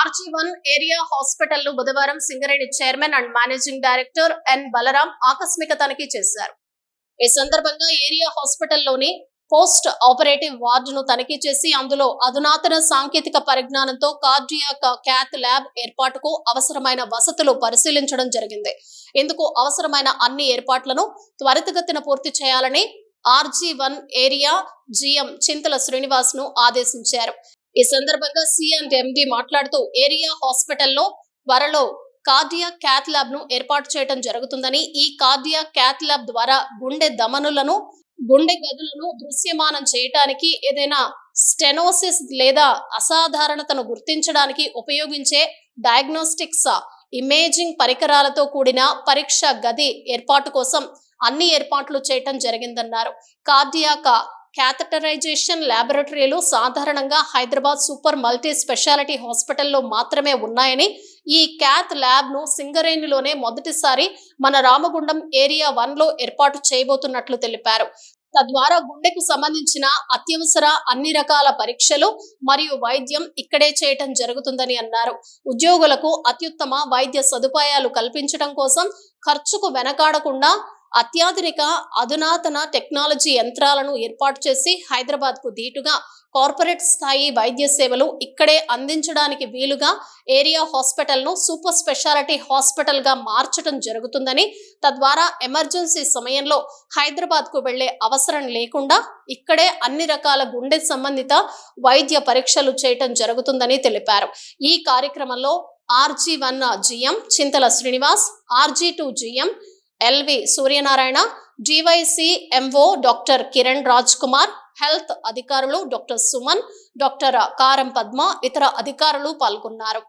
RG one area హాస్పిటల్ను బుధవారం Singareni chairman and managing director N Balaram ఆకస్మిక తనిఖీ చేశారు. ఈ సందర్భంగా ఏరియా హాస్పిటల్లోని పోస్ట్ ఆపరేటివ్ వార్డును తనిఖీ చేసి అందులో అధునాతన సాంకేతిక పరిజ్ఞానంతో కార్డియాక్ క్యాత్ ల్యాబ్ ఏర్పాటుకు అవసరమైన వసతులు పరిశీలించడం జరిగింది. ఇందుకు అవసరమైన అన్ని ఏర్పాట్లను త్వరితగతిన పూర్తి చేయాలని RG one area GM Chintala శ్రీనివాస్ను ఆదేశించారు. ఈ సందర్భంగా సీఎం ఎండి మాట్లాడుతూ ఏరియా హాస్పిటల్లో త్వరలో కార్డియా క్యాత్ ల్యాబ్ను ఏర్పాటు చేయడం జరుగుతుందని ఈ కార్డియా క్యాత్ ల్యాబ్ ద్వారా గుండె దమనులను గుండె గదులను దృశ్యమానం చేయటానికి ఏదైనా స్టెనోసిస్ లేదా అసాధారణతను గుర్తించడానికి ఉపయోగించే డయాగ్నోస్టిక్స్ ఇమేజింగ్ పరికరాలతో కూడిన పరీక్ష గది ఏర్పాటు కోసం అన్ని ఏర్పాట్లు చేయటం జరిగిందన్నారు. కార్డియాక క్యాథటరైజేషన్ ల్యాబొరేటరీలు సాధారణంగా హైదరాబాద్ సూపర్ మల్టీ స్పెషాలిటీ హాస్పిటల్లో మాత్రమే ఉన్నాయని ఈ క్యాత్ ల్యాబ్ను సింగరేణిలోనే మొదటిసారి మన రామగుండం ఏరియా వన్లో ఏర్పాటు చేయబోతున్నట్లు తెలిపారు. తద్వారా గుండెకు సంబంధించిన అత్యవసర అన్ని రకాల పరీక్షలు మరియు వైద్యం ఇక్కడే చేయటం జరుగుతుందని అన్నారు. ఉద్యోగులకు అత్యుత్తమ వైద్య సదుపాయాలు కల్పించడం కోసం ఖర్చుకు వెనకాడకుండా అత్యాధునిక అధునాతన టెక్నాలజీ యంత్రాలను ఏర్పాటు చేసి హైదరాబాద్కు ధీటుగా కార్పొరేట్ స్థాయి వైద్య సేవలు ఇక్కడే అందించడానికి వీలుగా ఏరియా హాస్పిటల్ను సూపర్ స్పెషాలిటీ హాస్పిటల్గా మార్చడం జరుగుతుందని తద్వారా ఎమర్జెన్సీ సమయంలో హైదరాబాద్కు వెళ్ళే అవసరం లేకుండా ఇక్కడే అన్ని రకాల గుండె సంబంధిత వైద్య పరీక్షలు చేయటం జరుగుతుందని తెలిపారు. ఈ కార్యక్రమంలో RG one GM Chintala Srinivas RG two GM LV Suryanarayana జీవైసి MO doctor Kiran Raj Kumar health అధికారులు డాక్టర్ సుమన్ డాక్టర్ కారం పద్మ ఇతర అధికారులు పాల్గొన్నారు.